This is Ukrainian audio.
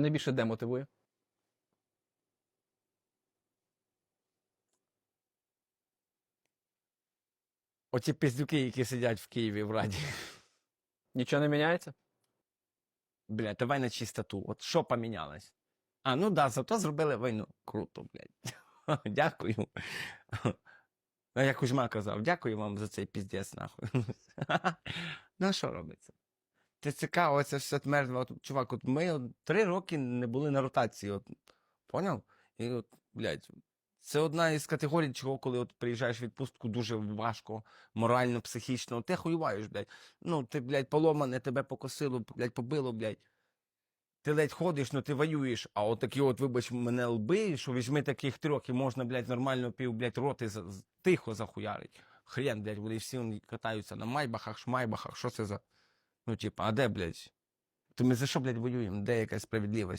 Найбільше демотивує. Оці пиздюки, які сидять в Києві в Раді. Нічого не міняється? Блядь, давай на чистоту. От що помінялось? А, ну да, зато зробили війну. Круто, блядь. Дякую. Ну, як Кузьма казав, дякую вам за цей піздець, нахуй. ну, що робиться? Цікаво, оце все мертве. От, чувак, от ми от, три роки не були на ротації. От, поняв? І от, блядь, це одна із категорій, чого, коли от приїжджаєш в відпустку, дуже важко, морально, психічно. Ти хуюваєш, блядь. Ну, ти, блядь, поломане, тебе покосило, блядь, побило, блядь. Ти ледь ходиш, ну ти воюєш, а от такі от, вибач, мене лби, що візьми таких трьох і можна, блядь, нормально пів, блядь, роти за- тихо захуярить. Хрен, блядь, вони всі катаються на майбахах, шмайбахах, що це за. Ну, типа, а де, блядь? То ми за що, блядь, воюємо? Де якась справедливість?